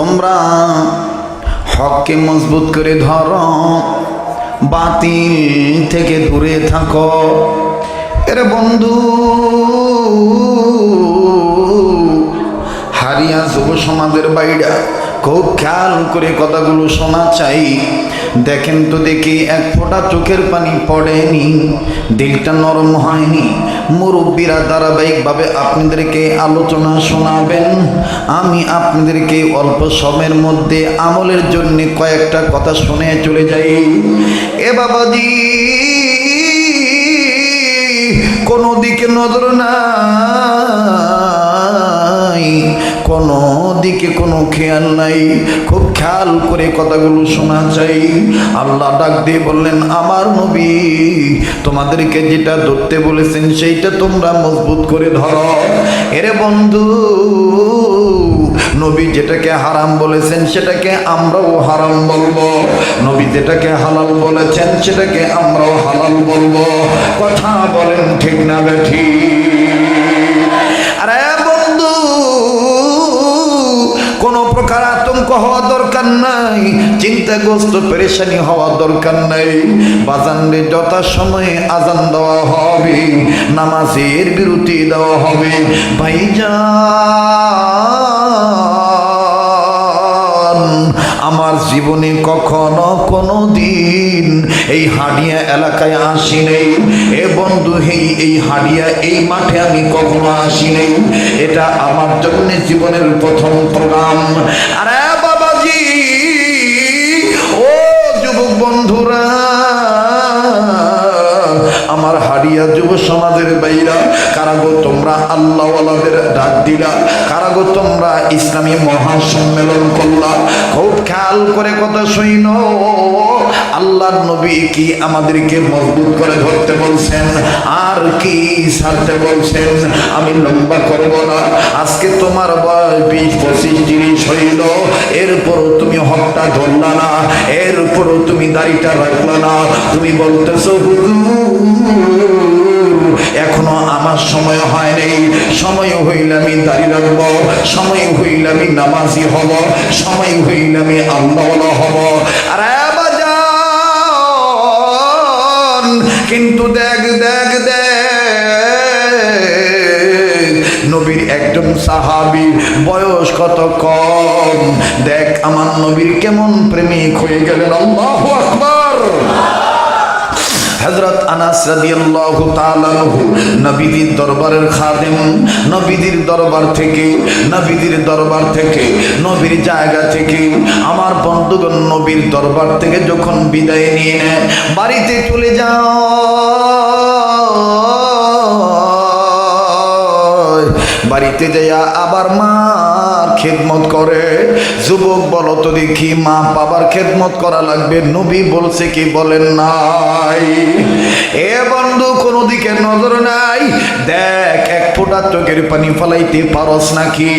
তোমরা হককে মজবুত করে ধরো, বাতিল থেকে দূরে থাকো। এরে বন্ধু, হারিয়া যুব সমাজের বাইরা খুব খেয়াল করে কথাগুলো শোনা চাই। দেখেন তো দেখি, এক ফোঁটা চোখের পানি পড়েনি, দিলটা নরম হয়নি। মুরব্বীরা ধারাবাহিকভাবে আপনাদেরকে আলোচনা শোনাবেন। আমি আপনাদেরকে অল্প সময়ের মধ্যে আমলের জন্য কয়েকটা কথা শুনে চলে যাই। এ বাবাজি, কোনো দিকে নজর নাই, কোনো দিকে কোনো খেয়াল নাই। খুব খেয়াল করে কথাগুলো শোনা চাই আল্লাহ ডাক দিয়ে বললেন, আমার নবী, তোমাদেরকে যেটা ধরতে বলেছেন, সেইটা তোমরা মজবুত করে ধরো। এরে বন্ধু, নবী যেটাকে হারাম বলেছেন, সেটাকে আমরাও হারাম বলব। নবী যেটাকে হালাল বলেছেন, সেটাকে আমরাও হালাল বলব। কথা বলেন ঠিক না বেঠি চিন্তাগ্রস্ত পেরেশানি হওয়া দরকার নাই। বাজানরে যথা সময়ে আজান দেওয়া হবে, নামাজের বিরতি দেওয়া হবে। ভাইজান, আমার জীবনে কখনো কোনো দিন এই হাডিয়া এলাকায় আসি নেই। এ বন্ধু এই এই হাডিয়া এই মাঠে আমি কখনো আসি নেই। এটা আমার জন্য জীবনের প্রথম প্রোগ্রাম। আরে আল্লাহওয়ালাদের ডাক দিলা। কারাগো তোমরা ইসলামী মহাসম্মেলন করলা? খুব খেয়াল করে কথা শুইন আল্লাহর নবী কি আমাদেরকে মজবুত করে ধরতে বলছেন? আর কি ছাড়তে বলছেন? আমি লম্বা করব না। আজকে তোমার বয়স বিশ, পঁচিশ জিনিস হইল। এরপরও তুমি হকটা ধরলা না। এরপরও তুমি দাড়িটা রাখলা না। তুমি বলতেছো এখনও আমার সময় হয় সময় হইলে আমি দাঁড়িয়ে রাখব, সময় হইলে আমি নামাজি হব, সময় হইলে আমি আল্লাহ হব। আর কিন্তু দেখ দেখ দেখ, নবীর একজন সাহাবি বয়স কত কম? দেখ, আমার নবীর কেমন প্রেমিক হয়ে গেলেন, আল্লাহ আকবার। হযরত আনাস রাদিয়াল্লাহু তাআলা নবীদের দরবারের খাদেম, নবীদের দরবার থেকে, নবীদের দরবার থেকে, নবীর জায়গা থেকে, আমার বন্ধুগণ নবীর দরবার থেকে যখন বিদায় নিয়ে নেয়, বাড়িতে চলে যাও বাড়িতে যাইয়া আবার মার খেদমত করে। যুবক বলো তো দেখি, মা বাবার খেদমত করা লাগবে? নবী বলছে কি বলেন নাই। এ বন্ধু, কোনো দিকে নজর নাই। দেখ, এক ফোঁটা চোখের পানি ফলাইতে পারস নাকি?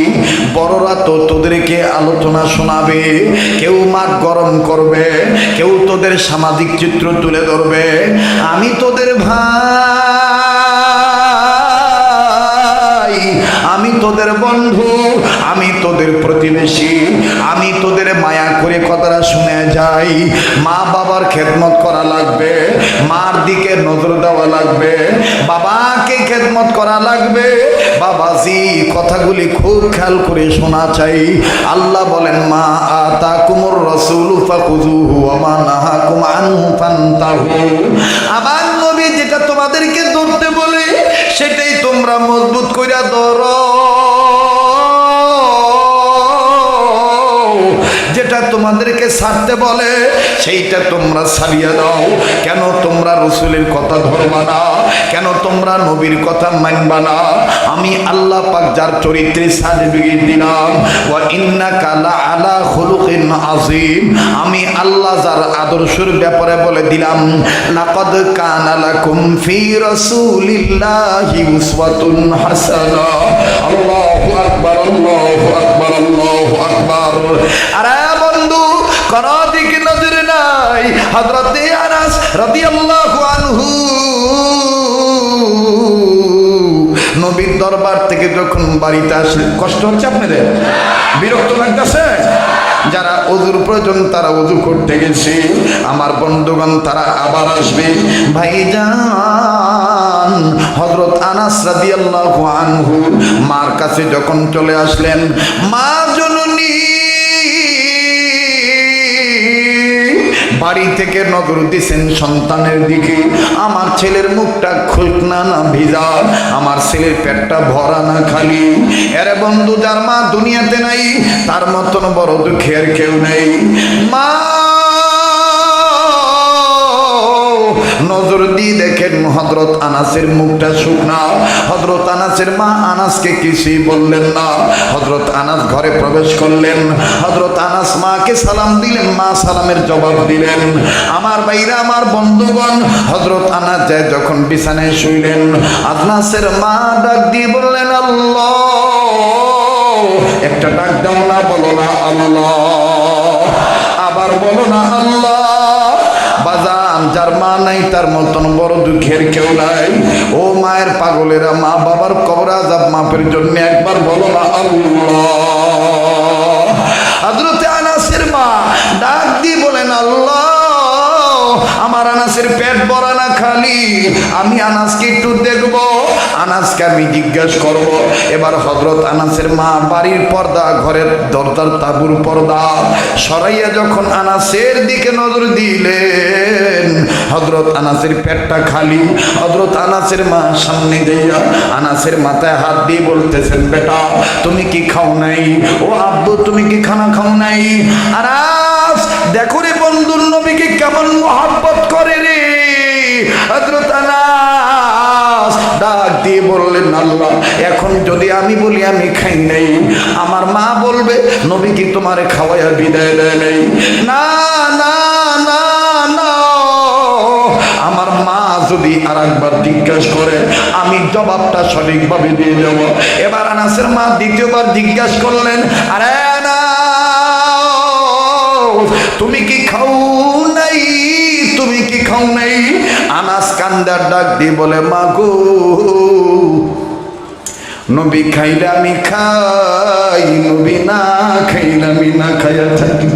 বড়রা তো তোদেরকে আলোচনা শোনাবে। কেউ মাঠ গরম করবে, কেউ তোদের সামাজিক চিত্র তুলে ধরবে। আমি তোদের ভাই। আমি তোদের বন্ধু, আমি তোদের প্রতিবেশী, আমি তোদের মায়া করে কথাটা শুনে যাই। মা বাবার খেদমত করা লাগবে, মার দিকে নজর দেওয়া লাগবে, বাবাকে খেদমত করা লাগবে। বাবাজি কথাগুলি খুব খেয়াল করে শোনা চাই। আল্লাহ বলেন, মা আতা কুমুর রসুল আমার নবী যেটা তোমাদেরকে ধরতে বলে, সেটাই তোমরা মজবুত করিয়া ধরো। তোমাদেরকে ছাড়তে বলে, সেইটা তোমরা ছাড়িয়ে দাও। কেন তোমরা রসুলের কথা ধরবা না? কেন তোমরা নবীর কথা মানবা না? আমি আল্লাহ পাক যার চরিত্রে সার্টিফিকেট দিলাম ও ইন্না কালা আলা খুলুকিন আজিম আমি আল্লাহ যার আদর্শের ব্যাপারে বলে দিলাম, লাকাদ কানা লাকুম ফি রাসূলিল্লাহি উসওয়াতুন হাসানা। আল্লাহু আকবার আল্লাহু আকবার আল্লাহু আকবার। আরে কোন দিকে নজর নাই। হযরত আনাস রাদিয়াল্লাহু আনহু নবীর দরবার থেকে যখন বাড়িতে আসলেন কষ্ট হচ্ছে আপনাদের? বিরক্ত লাগতেছে? যারা অজুর প্রয়োজন, তারা অজু করতে গেছে। আমার বন্ধুগণ, তারা আবার আসবে। ভাইজান হজরত আনাস রাদিয়াল্লাহু আনহু মার কাছে যখন চলে আসলেন, মা জননী বাড়ি থেকে নজর দিছেন সন্তানের দিকে। আমার ছেলের মুখটা খুলকনা না ভিজা। আমার ছেলের পেটটা ভরা না খালি। এরে বন্ধু, যার মা দুনিয়াতে নাই, তার মতন বড় দুঃখের কেউ নেই। মা! হজরত আনাসের মুখটা শুকনা। হজরত আনাসের মা আনাসকে কিছুই বললেন না। হজরত আনাস ঘরে প্রবেশ করলেন। হজরত আনাস মাকে সালাম দিলেন, মা সালামের জবাব দিলেন, আমার বাইরা আমার বন্ধুগণ। হজরত আনাস যায় যখন বিছানায় শুইলেন আদনাসের মা ডাক দিয়ে বললেন, আল্লাহ, একটা ডাক দাও না, বলো না, আল্লাহ। আবার বলো না, আল্লাহ। বাজান যার মা নাই, তার মতন বড় দুঃখের কেউ নাই। ও মায়ের পাগলেরা, মা বাবার কবরা আজাব মাপের জন্য একবার বলো না আনাসের মা ডাক দিয়ে বলেন, আল্লাহ, আমার আনাসের পেট ভরা না খালি, আমি আনাসকে একটু দেখব। আনাসকে আমি জিজ্ঞাসা করব। এবার হজরত আনাসের মা বাড়ির পর্দা, ঘরের দরজার তাবুর পর্দা সরাইয়া যখন আনাসের দিকে নজর দিলেন হজরত আনাসের পেটটা খালি। হজরত আনাসের মা সামনে যাইয়া আনাসের মাথায় হাত দিয়ে বলতেছেন, বেটা, তুমি কি খাও নাই? ও আব্বু, তুমি কি খানা খাও নাই? আনাস দেখো রে বন্ধুর নবীকে কেমন মহাব্বত করে রে। হজরত ডাক দিয়ে বললেন, আল্লাহ, এখন যদি আমি বলি আমি খাই নাই, আমার মা বলবে, নবী কি তোমারে খাওয়াইয়া বিদায় দেয় নাই? না না না না। আমার মা যদি আর একবার জিজ্ঞাসা করে, আমি জবাবটা সঠিকভাবে দিয়ে যাব এবার আনাসের মা দ্বিতীয়বার জিজ্ঞাসা করলেন, আরে না তুমি কি খাও নাই? তুমি কি খাও নাই? আনাস কান্দার ডাক দিয়ে বলে, মা গো, নবী খাইলে আমি খাই, নবী না খাইলে আমি না খাইয়া থাকি।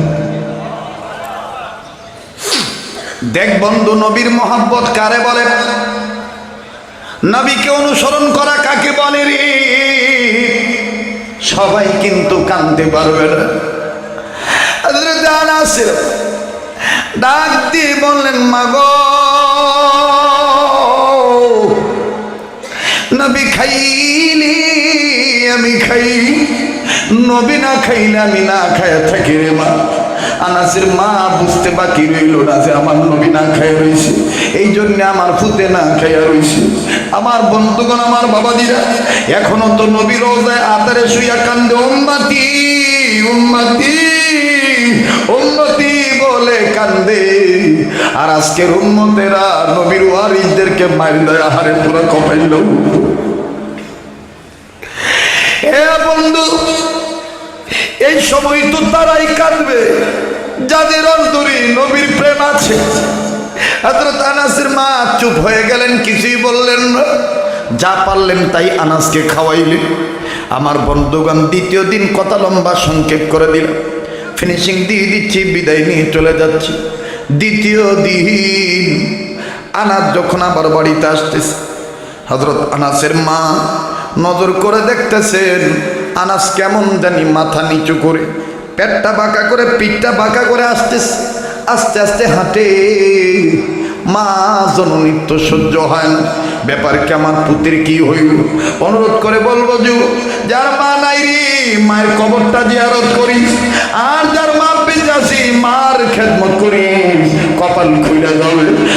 দেখ বন্ধু, নবীর মোহাব্বত কারে বলে? নবীকে অনুসরণ করা কাকে বলে রে? সবাই কিন্তু কানতে পারবে না। ডাক দিয়ে বললেন মাগো নবী খাইলি, আমি খাই। নবী না খাইলে আমি না খায়া থাকি রে মা। আনাসের মা বুঝতে বাকি রইল না যে আমার নবী না খাইয়া রইছে। এই জন্য আমার ফুতে না খাইয়া রইছে। আমার বন্ধুগণ, আমার বাবা দিরা এখনও তো নবী রোজায় আতারে শুইয়া কান্দে, উম্মাতি উম্মাতি। উন্নতি বলে কান্দে। আর আজকের উন্নতেরা নবীর ওয়ারিসদেরকে মারি দেয় আহারে পুরো কপাইল। বন্ধু, এই সময় তো তারাই কাঁদবে, যাদের অন্তরে নবীর প্রেম আছে। আনাসের মা চুপ হয়ে গেলেন, কিছুই বললেন না। যা পারলেন তাই আনাসকে খাওয়াইলেন। আমার বন্ধুগণ, দ্বিতীয় দিন কথা লম্বা সংক্ষেপ করে দিলাম। ফিনিশিং দিয়ে দিচ্ছি, বিদায় নিয়ে চলে যাচ্ছি। দ্বিতীয় দিন, আনাস যখন আবার বাড়িতে আসতেছে হজরত আনাসের মা নজর করে দেখতেছেন, আনাস কেমন জানি মাথা নিচু করে, পেটটা বাঁকা করে, পিঠটা বাঁকা করে আসতেছে। আস্তে আস্তে হাঁটে। মা জন নিত্য সহ্য হয় না। ব্যাপার কি আমার পুতির কি হইল? অনুরোধ করে বলব যু, যার মা নাই রে, মায়ের কবরটা জিয়ারত করি। আর যার মা বেঁচে আছি, মার খেদমত করি। কপাল খুলে যাবে।